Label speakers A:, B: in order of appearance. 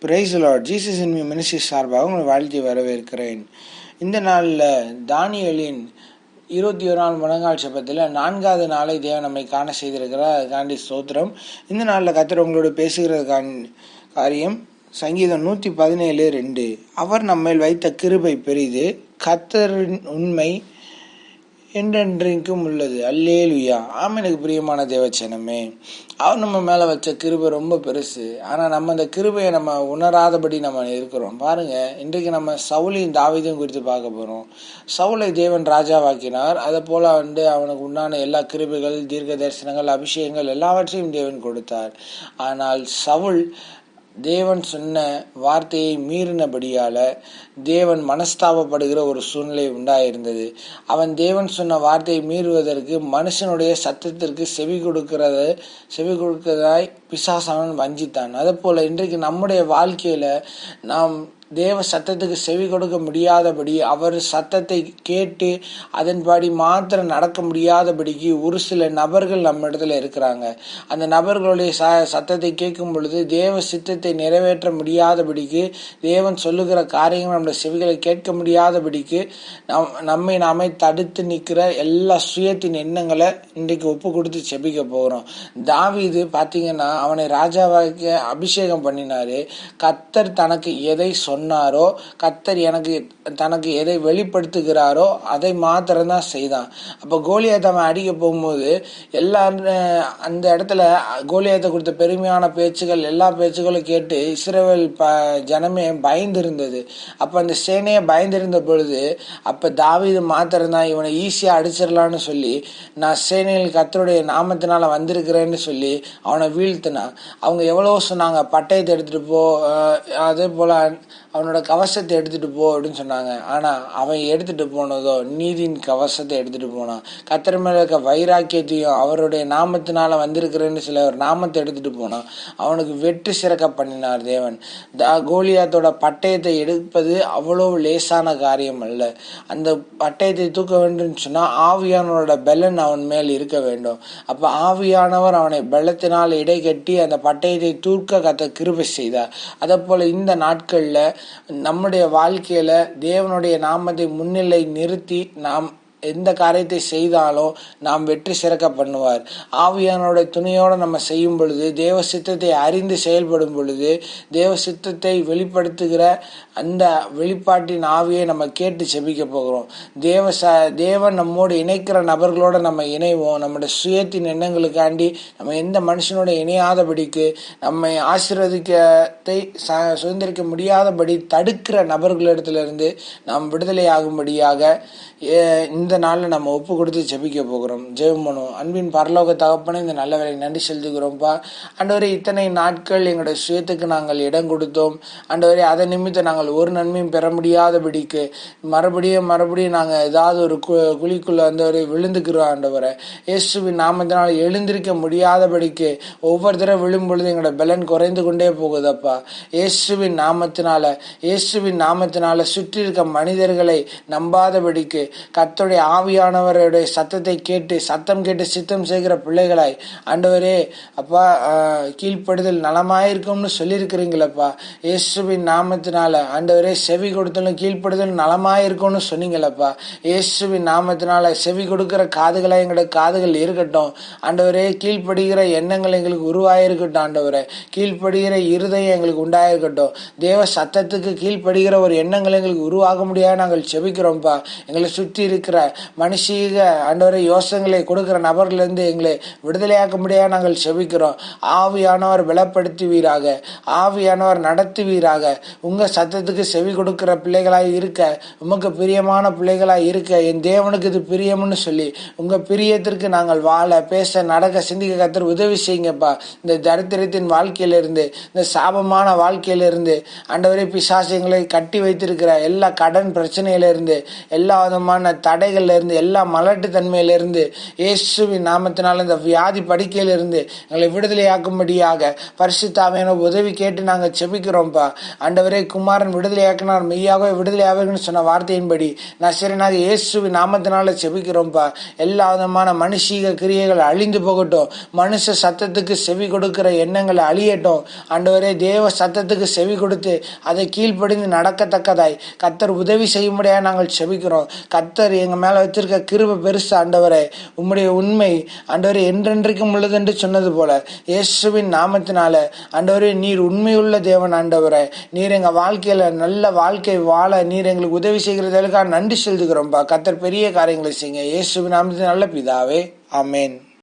A: Praise lord Jesus in ministry சார்பாக உங்களை வாழ்த்தி வரவேற்கிறேன் இந்த நாளில் தானியலின் இருபத்தி ஓராம் முழங்கால் சபத்தில் நான்காவது நாளை தேவன் நம்மை காண செய்திருக்கிறார். அதுக்காண்டி ஸ்தோத்திரம். இந்த நாளில் கத்தர் உங்களோட பேசுகிறதுக்கான காரியம் சங்கீதம் நூற்றி பதினேழு ரெண்டு. அவர் நம்மேல் வைத்த கிருபை பெரிது. கத்தரின் உண்மை என்றென்றைக்கும் உள்ளது அல்லேலுயா ஆமனுக்கு பிரியமான தேவச்சனமே. அவர் நம்ம மேலே வச்ச கிருபை ரொம்ப பெருசு. ஆனால் நம்ம அந்த கிருபையை நம்ம உணராதபடி நம்ம இருக்கிறோம். பாருங்க இன்றைக்கு நம்ம சவுலையும் தாவிதையும் குறித்து பார்க்க போகிறோம் சவுலை தேவன் ராஜாவாக்கினார். அதை போல் வந்து அவனுக்கு உண்டான எல்லா கிருபைகள் தீர்க்க தரிசனங்கள் அபிஷேகங்கள் எல்லாவற்றையும் தேவன் கொடுத்தார். ஆனால் சவுல் தேவன் சொன்ன வார்த்தையை மீறினபடியால் தேவன் மனஸ்தாபப்படுகிற ஒரு சூழ்நிலை உண்டாயிருந்தது. அவன் தேவன் சொன்ன வார்த்தையை மீறுவதற்கு மனுஷனுடைய சத்தத்திற்கு செவி கொடுக்கிறது செவி கொடுக்கிறதாய் பிசாசானன் வஞ்சித்தான். அதே போல் இன்றைக்கு நம்முடைய வாழ்க்கையில் நாம் தேவ சத்தத்துக்கு செவி கொடுக்க முடியாதபடி அவர் சத்தத்தை கேட்டு அதன்படி மாத்திரம் நடக்க முடியாதபடிக்கு ஒரு சில நபர்கள் நம்ம இடத்துல இருக்கிறாங்க. அந்த நபர்களுடைய ச சத்தத்தை கேட்கும் பொழுது தேவ சித்தத்தை நிறைவேற்ற முடியாதபடிக்கு தேவன் சொல்லுகிற காரியங்கள் நம்முடைய செவிகளை கேட்க முடியாதபடிக்கு நம் நம்மை நாமே தடுத்து நிற்கிற எல்லா சுயத்தின் எண்ணங்களை இன்றைக்கு ஒப்பு கொடுத்து செபிக்க போகிறோம் தாவிது பார்த்தீங்கன்னா அவனை ராஜாவாக அபிஷேகம் பண்ணினாரு. கத்தர் தனக்கு எதை சொன்ன சொன்னாரோ கத்தர் எனக்கு தனக்கு எதை வெளிப்படுத்துகிறாரோ அதை மாத்திரம்தான் செய்தான். அப்போ கோலியாத்தை அவன் அடிக்க போகும்போது எல்லா அந்த இடத்துல கோலியாத்தை கொடுத்த பெருமையான பேச்சுகள் எல்லா பேச்சுகளும் கேட்டு இஸ்ரேல் ப ஜனமே பயந்திருந்தது. அப்போ அந்த சேனையை பயந்திருந்த பொழுது அப்போ தாவிது மாத்திரம்தான் இவனை ஈஸியாக அடிச்சிடலான்னு சொல்லி நான் சேனையில் கத்தருடைய நாமத்தினால வந்திருக்கிறேன்னு சொல்லி அவனை வீழ்த்தினான். அவங்க எவ்வளோ சொன்னாங்க பட்டயத்தை எடுத்துகிட்டு போ அதே போல் அவனோட கவசத்தை எடுத்துகிட்டு போ அப்படின்னு சொன்னாங்க. ஆனால் அவன் எடுத்துகிட்டு போனதோ நீதியின் கவசத்தை எடுத்துகிட்டு போனான். கத்திர மேல இருக்க வைராக்கியத்தையும் அவருடைய நாமத்தினால் வந்திருக்கிறேன்னு சில ஒரு நாமத்தை எடுத்துட்டு போனான். அவனுக்கு வெற்றி சிறக்க பண்ணினார் தேவன். கோலியாத்தோட பட்டயத்தை எடுப்பது அவ்வளோ லேசான காரியம் அல்ல. அந்த பட்டயத்தை தூக்க வேண்டும் சொன்னால் ஆவியானவரோட பெலன் அவன் மேல் இருக்க வேண்டும். அப்போ ஆவியானவர் அவனை பலத்தினால் இடை கட்டி அந்த பட்டயத்தை தூக்க கத்த கிருபை செய்தார். அதை போல் இந்த நாட்களில் நம்முடைய வாழ்க்கையில தேவனுடைய நாமத்தை முன்னிலை நிறுத்தி நாம் எந்த காரியத்தை செய்தாலும் நாம் வெற்றி சிறக்க பண்ணுவார். ஆவியானோட துணையோடு நம்ம செய்யும் பொழுது தேவ சித்தத்தை அறிந்து செயல்படும் பொழுது தேவ சித்தத்தை வெளிப்படுத்துகிற அந்த வெளிப்பாட்டின் ஆவியை நம்ம கேட்டு செபிக்க போகிறோம். தேவ ச தேவன் நம்மோடு இணைக்கிற நபர்களோடு நம்ம இணைவோம். நம்முடைய சுயத்தின் எண்ணங்களுக்காண்டி நம்ம எந்த மனுஷனோட இணையாதபடிக்கு நம்மை ஆசீர்வதிக்கத்தை சுதந்திரிக்க முடியாதபடி தடுக்கிற நபர்களிடத்திலிருந்து நாம் விடுதலை ஆகும்படியாக இந்த இந்த நாளில் நம்ம ஒப்பு கொடுத்து ஜெபிக்க போகிறோம். ஜெபம் பண்ணுவோம். அன்பின் பரலோக தகப்பனே இந்த நல்ல வேலை நன்றி செலுத்துகிறோம்ப்பா அண்டவரே இத்தனை நாட்கள் எங்களுடைய சுயத்துக்கு நாங்கள் இடம் கொடுத்தோம். அண்டவரே அதை நிமித்தம் நாங்கள் ஒரு நன்மையும் பெற முடியாதபடிக்கு மறுபடியும் மறுபடியும் நாங்கள் ஏதாவது ஒரு கு குழிக்குள்ளே வந்தவரை விழுந்துக்கிறோம் ஆண்டவரை. இயேசுவின் நாமத்தினால் எழுந்திருக்க முடியாதபடிக்கு ஒவ்வொரு தடவை விழும் பொழுது எங்களோட பலன் குறைந்து கொண்டே போகுதப்பா. இயேசுவின் நாமத்தினால இயேசுவின் நாமத்தினால சுற்றி இருக்க மனிதர்களை நம்பாதபடிக்கு கத்தோடைய ஆவியானவருடைய சத்தத்தை கேட்டு சத்தம் கேட்டு சித்தம் செய்கிற பிள்ளைகளாய் ஆண்டவரே அப்பா கீழ்ப்படுதல் நலமாயிருக்கும்னு சொல்லியிருக்கிறீங்களப்பா. இயேசுவின் நாமத்தினால ஆண்டவரே செவி கொடுத்தலும் கீழ்ப்படுதல் நலமாயிருக்கும்னு சொன்னீங்களப்பா. இயேசுவின் நாமத்தினால செவி கொடுக்கிற காதுகளாக எங்களோட காதுகள் இருக்கட்டும். ஆண்டவரே கீழ்ப்படுகிற எண்ணங்கள் எங்களுக்கு உருவாயிருக்கட்டும் ஆண்டவரே. கீழ்ப்படுகிற இருதயம் எங்களுக்கு உண்டாயிருக்கட்டும். தேவ சத்தத்துக்கு கீழ்ப்படுகிற ஒரு எண்ணங்கள் எங்களுக்கு உருவாக முடியாது. நாங்கள் செபிக்கிறோம்ப்பா. எங்களை சுற்றி இருக்கிற மனுஷீக ஆண்டவரை யோசனைகளை கொடுக்கிற நபர்லேருந்து எங்களை விடுதலையாக்க நாங்கள் செபிக்கிறோம். ஆவியானவர் பலப்படுத்துவீராக. ஆவியானவர் நடத்துவீராக. உங்கள் சத்தத்துக்கு செவி கொடுக்கிற பிள்ளைகளாக இருக்க உமக்கு பிரியமான பிள்ளைகளாக இருக்க என் தேவனுக்கு இது பிரியம்னு சொல்லி உங்கள் பிரியத்திற்கு நாங்கள் வாழ பேச நடக்க சிந்திக்க கத்தர் உதவி செய்யுங்கப்பா. இந்த தரித்திரத்தின் வாழ்க்கையிலிருந்து இந்த சாபமான வாழ்க்கையிலிருந்து ஆண்டவரே பிசாசியங்களை கட்டி வைத்திருக்கிற எல்லா கடன் பிரச்சனையிலிருந்து எல்லா விதமான தடைகள் இருந்து எல்லா மலட்டு தன்மையிலிருந்து இயேசுவின் நாமத்தினால் இந்த வியாதி படுக்கையிலிருந்து எங்களை விடுதலையாக்கும்படியாக பரிசுத்தாவையான உதவி கேட்டு நாங்கள் செபிக்கிறோம்ப்பா அண்டவரே குமாரன் விடுதலையாக்கினார் மெய்யாகவே விடுதலையாவீங்கன்னு சொன்ன வார்த்தையின்படி நசரனாக இயேசுவின் நாமத்தினால செபிக்கிறோம்ப்பா எல்லா விதமான மனுஷீக கிரியைகள் அழிந்து போகட்டும். மனுஷ சத்தத்துக்கு செவி கொடுக்கிற எண்ணங்களை அழியட்டும். அண்டவரே தேவ சத்தத்துக்கு செவி கொடுத்து அதை கீழ்ப்படிந்து நடக்கத்தக்கதாய் கத்தர் உதவி செய்யும்படியாக நாங்கள் செபிக்கிறோம். கத்தர் எங்கள் மேலே வச்சிருக்க கிருப பெருசு ஆண்டவரே உம்முடைய உண்மை ஆண்டவரே என்றென்றைக்கும் உள்ளது என்று சொன்னது போல இயேசுவின் நாமத்தினால ஆண்டவரே நீர் உண்மையுள்ள தேவன் ஆண்டவரே. நீர் எங்கள் வாழ்க்கையில் நல்ல வாழ்க்கை வாழ நீர் எங்களுக்கு உதவி செய்கிறதற்காக நன்றி செலுத்துகிறோம்ப்பா கத்தர் பெரிய காரியங்களை செய்யுங்க. இயேசுவின் நாமத்தின் நல்ல பிதாவே. ஆமேன்.